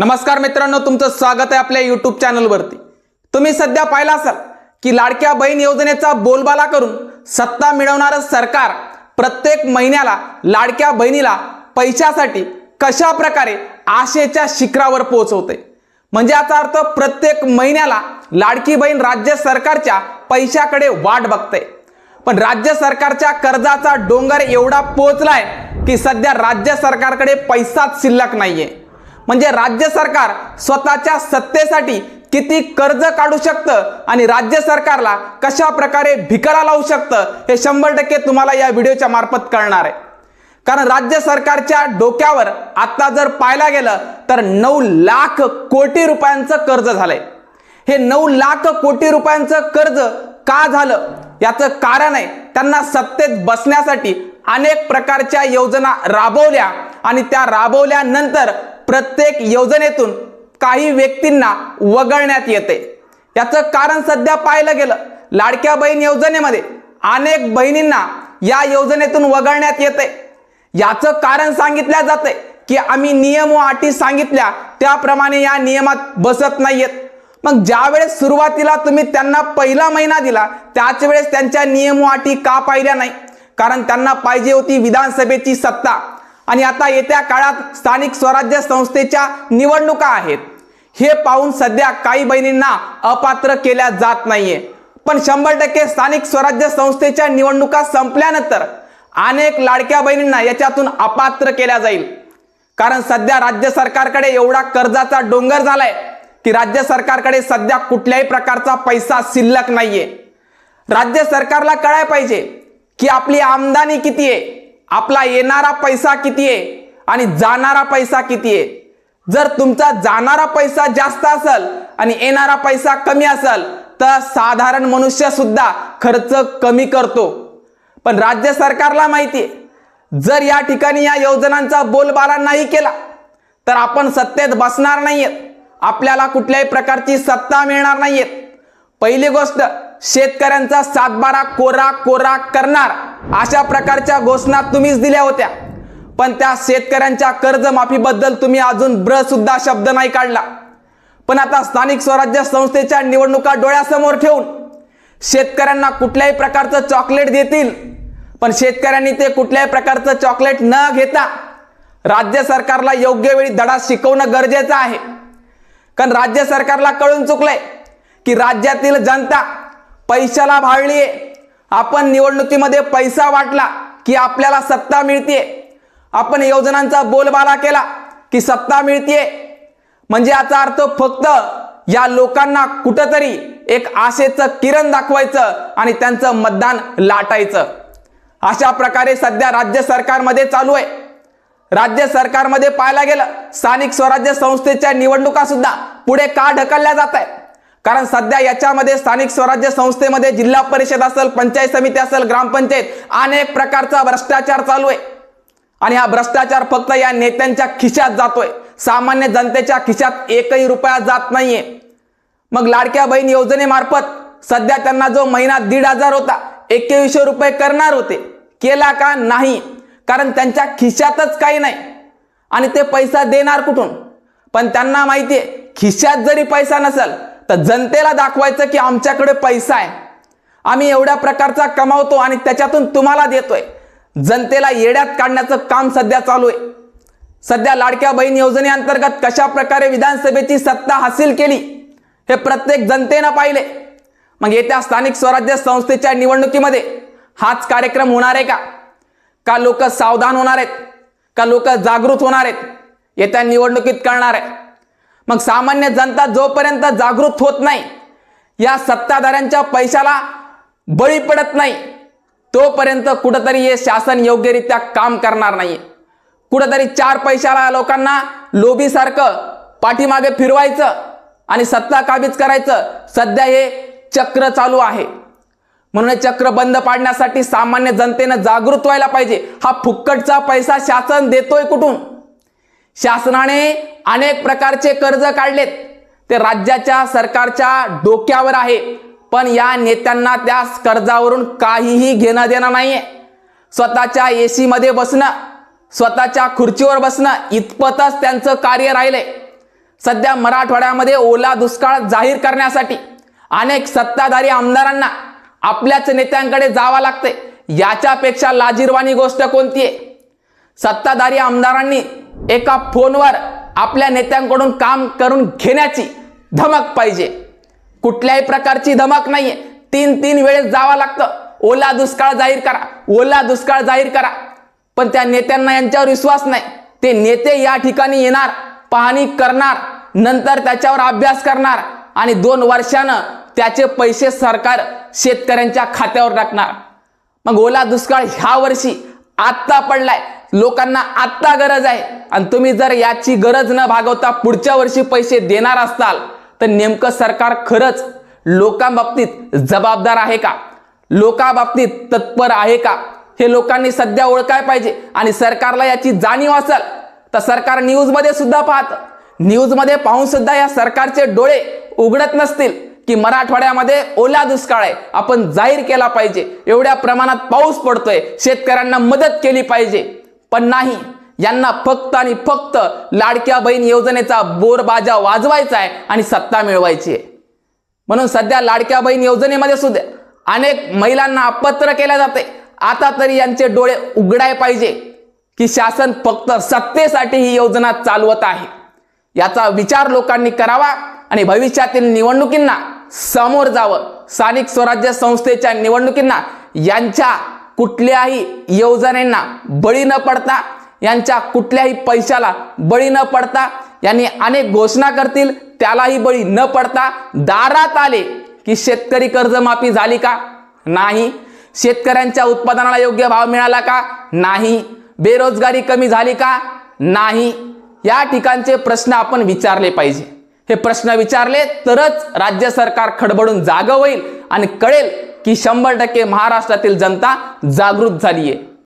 नमस्कार मित्रांनो तुमचं स्वागत आहे आपल्या युट्यूब चॅनलवरती तुम्ही सध्या पाहिला असाल की लाडक्या बहीण योजनेचा बोलबाला करून सत्ता मिळवणारं सरकार प्रत्येक महिन्याला लाडक्या बहिणीला पैशासाठी कशा प्रकारे आशेच्या शिखरावर पोहोचवते? म्हणजे याचा अर्थ प्रत्येक महिन्याला लाडकी बहीण राज्य सरकारच्या पैशाकडे वाट बघते. पण राज्य सरकारच्या कर्जाचा डोंगर एवढा पोहोचलाय की सध्या राज्य सरकारकडे पैसाच शिल्लक नाहीये. म्हणजे राज्य सरकार स्वतःच्या सत्तेसाठी किती कर्ज काढू शकतं आणि राज्य सरकारला कशा प्रकारे भिकाला लावू शकतं हे शंभर टक्के तुम्हाला या व्हिडिओच्या मार्फत कळणार आहे. कारण राज्य सरकारच्या डोक्यावर आता जर पाहायला गेलं तर नऊ लाख कोटी रुपयांचं कर्ज झालंय. हे नऊ लाख कोटी रुपयांचं कर्ज का झालं? याचं कारण आहे त्यांना सत्तेत बसण्यासाठी अनेक प्रकारच्या योजना राबवल्या आणि त्या राबवल्यानंतर प्रत्येक योजनेतून काही व्यक्तींना वगळण्यात येते. याचं कारण सध्या पाहिलं गेलं लाडक्या बहीण योजनेमध्ये अनेक बहिणींना या योजनेतून वगळण्यात येते. याचं कारण सांगितल्या जाते की आम्ही नियम व अटी सांगितल्या त्याप्रमाणे या नियमात बसत नाहीयेत. मग ज्यावेळेस सुरुवातीला तुम्ही त्यांना पहिला महिना दिला त्याच वेळेस त्यांच्या नियम व अटी का पाहिल्या नाही? कारण त्यांना पाहिजे होती विधानसभेची सत्ता. आणि आता येत्या काळात स्थानिक स्वराज्य संस्थेच्या निवडणुका आहेत. हे पाहून सध्या काही बहिणींना अपात्र केल्या जात नाहीये. पण शंभर टक्के स्थानिक स्वराज्य संस्थेच्या निवडणुका संपल्यानंतर अनेक लाडक्या बहिणींना याच्यातून अपात्र केल्या जाईल. कारण सध्या राज्य सरकारकडे एवढा कर्जाचा डोंगर झालाय की राज्य सरकारकडे सध्या कुठल्याही प्रकारचा पैसा शिल्लक नाहीये. राज्य सरकारला कळाय पाहिजे की आपली आमदानी किती आहे. आपला येणारा पैसा किती आहे आणि जाणारा पैसा किती आहे? जर तुमचा जाणारा पैसा जास्त असेल आणि येणारा पैसा कमी असेल तर साधारण मनुष्य सुद्धा खर्च कमी करतो. पण राज्य सरकारला माहिती आहे जर या ठिकाणी या योजनांचा बोलबाला नाही केला तर आपण सत्तेत बसणार नाहीयेत. आपल्याला कुठल्याही प्रकारची सत्ता मिळणार नाहीयेत. पहिली गोष्ट शेतकऱ्यांचा सातबारा कोरा कोरा करणार अशा प्रकारच्या घोषणा तुम्हीच दिल्या होत्या. पण त्या शेतकऱ्यांच्या कर्जमाफीबद्दल तुम्ही अजून ब्र सुद्धा शब्द नाही काढला. पण आता स्थानिक स्वराज्य संस्थेच्या निवडणुका डोळ्यासमोर ठेवून शेतकऱ्यांना कुठल्याही प्रकारचं चॉकलेट देतील पण शेतकऱ्यांनी ते कुठल्याही प्रकारचं चॉकलेट न घेता राज्य सरकारला योग्य वेळी धडा शिकवणं गरजेचं आहे. कारण राज्य सरकारला कळून चुकलंय की राज्यातील जनता पैशाला भाळलीये आपण निवडणुकीमध्ये पैसा वाटला की आपल्याला सत्ता मिळतीये. आपण योजनांचा बोलबाला केला की सत्ता मिळतीये. म्हणजे याचा अर्थ फक्त या लोकांना कुठंतरी एक आशेचं किरण दाखवायचं आणि त्यांचं मतदान लाटायचं. अशा प्रकारे सध्या राज्य सरकारमध्ये चालू आहे. राज्य सरकारमध्ये पाहायला गेलं स्थानिक स्वराज्य संस्थेच्या निवडणुका सुद्धा पुढे का ढकलल्या जात आहेत? कारण सध्या याच्यामध्ये स्थानिक स्वराज्य संस्थेमध्ये जिल्हा परिषद असेल पंचायत समिती असेल ग्रामपंचायत अनेक प्रकारचा भ्रष्टाचार चालू आहे. आणि हा भ्रष्टाचार फक्त या नेत्यांच्या खिशात जातोय. सामान्य जनतेच्या खिशात एकही रुपया जात नाहीये. मग लाडक्या बहीण योजनेमार्फत सध्या त्यांना जो महिना दीड हजार होता एकवीसशे रुपये करणार होते. केला का नाही? कारण त्यांच्या खिशातच काही नाही. आणि ते पैसा देणार कुठून? पण त्यांना माहिती आहे खिशात जरी पैसा नसेल तर जनतेला दाखवायचं की आमच्याकडे पैसा आहे. आम्ही एवढ्या प्रकारचा कमावतो आणि त्याच्यातून तुम्हाला देतोय. जनतेला येड्यात काढण्याचं काम सध्या चालू आहे. सध्या लाडक्या बहीण योजनेअंतर्गत कशा प्रकारे विधानसभेची सत्ता हासिल केली हे प्रत्येक जनतेनं पाहिले. मग येत्या स्थानिक स्वराज्य संस्थेच्या निवडणुकीमध्ये हाच कार्यक्रम होणार आहे का? का लोक सावधान होणार आहेत? का लोक जागृत होणार आहेत? येत्या निवडणुकीत करणार आहे. मग सामान्य जनता जोपर्यंत जागृत होत नाही या सत्ताधाऱ्यांच्या पैशाला बळी पडत नाही तोपर्यंत कुठंतरी हे शासन योग्यरित्या काम करणार नाहीये. कुठंतरी चार पैशाला लोकांना लोभीसारखं पाठीमागे फिरवायचं आणि सत्ता काबीज करायचं सध्या हे चक्र चालू आहे. म्हणून चक्र बंद पाडण्यासाठी सामान्य जनतेनं जागृत व्हायला पाहिजे. हा फुक्कटचा पैसा शासन देतोय कुठून? शासनाने अनेक प्रकारचे कर्ज काढलेत. ते राज्याच्या सरकारच्या डोक्यावर आहे. पण या नेत्यांना त्या कर्जावरून काहीही घेणं देणं नाहीये. स्वतःच्या ए सीमध्ये बसणं स्वतःच्या खुर्चीवर बसणं इतपतच त्यांचं कार्य राहिलंय. सध्या मराठवाड्यामध्ये ओला दुष्काळ जाहीर करण्यासाठी अनेक सत्ताधारी आमदारांना आपल्याच नेत्यांकडे जावं लागते याच्यापेक्षा लाजीरवाणी गोष्ट कोणती आहे सत्ताधारी आमदारांनी एका फोनवर आपल्या नेत्यांकडून काम करून घेण्याची धमक पाहिजे. कुठल्याही प्रकारची धमक नाहीये. तीन तीन वेळेस जावं लागतं. ओला दुष्काळ जाहीर करा. ओला दुष्काळ जाहीर करा. पण त्या नेत्यांना यांच्यावर विश्वास नाही. ते नेते या ठिकाणी येणार पाहणी करणार नंतर त्याच्यावर अभ्यास करणार आणि दोन वर्षानं त्याचे पैसे सरकार शेतकऱ्यांच्या खात्यावर टाकणार. मग ओला दुष्काळ ह्या वर्षी आत्ता पडलाय. लोकांना आत्ता गरज आहे. आणि तुम्ही जर याची गरज न भागवता पुढच्या वर्षी पैसे देणार असाल तर नेमकं सरकार खरंच लोकांबाबतीत जबाबदार आहे का? लोकांबाबतीत तत्पर आहे का? हे लोकांनी सध्या ओळखाय पाहिजे. आणि सरकारला याची जाणीव असेल तर सरकार न्यूजमध्ये सुद्धा पाहतं. न्यूजमध्ये पाहून सुद्धा या सरकारचे डोळे उघडत नसतील की मराठवाड्यामध्ये ओला दुष्काळ आहे. आपण जाहीर केला पाहिजे. एवढ्या प्रमाणात पाऊस पडतोय. शेतकऱ्यांना मदत केली पाहिजे. पण नाही यांना फक्त आणि फक्त लाडक्या बहीण योजनेचा बोरबाजा वाजवायचा आहे आणि सत्ता मिळवायची आहे. म्हणून सध्या लाडक्या बहीण योजनेमध्ये सुद्धा अनेक महिलांना अपत्र केल्या जाते. आता तरी यांचे डोळे उघडाय पाहिजे की शासन फक्त सत्तेसाठी ही योजना चालवत आहे. याचा विचार लोकांनी करावा आणि भविष्यातील निवडणुकींना समोर जावं. स्थानिक स्वराज्य संस्थेच्या निवडणुकींना यांच्या कुठल्याही योजनेंना बळी न पडता यांच्या कुठल्याही पैशाला बळी न पडता यांनी अनेक घोषणा करतील त्यालाही बळी न पडता दारात आले की शेतकरी कर्जमाफी झाली का? नाही. शेतकऱ्यांच्या उत्पादनाला योग्य भाव मिळाला का? नाही. बेरोजगारी कमी झाली का? नाही. या ठिकाणचे प्रश्न आपण विचारले पाहिजे. हे प्रश्न विचारले तरच राज्य सरकार खडबडून जागं होईल आणि कळेल की शंभर टक्के महाराष्ट्रातील जनता जागृत झालीये.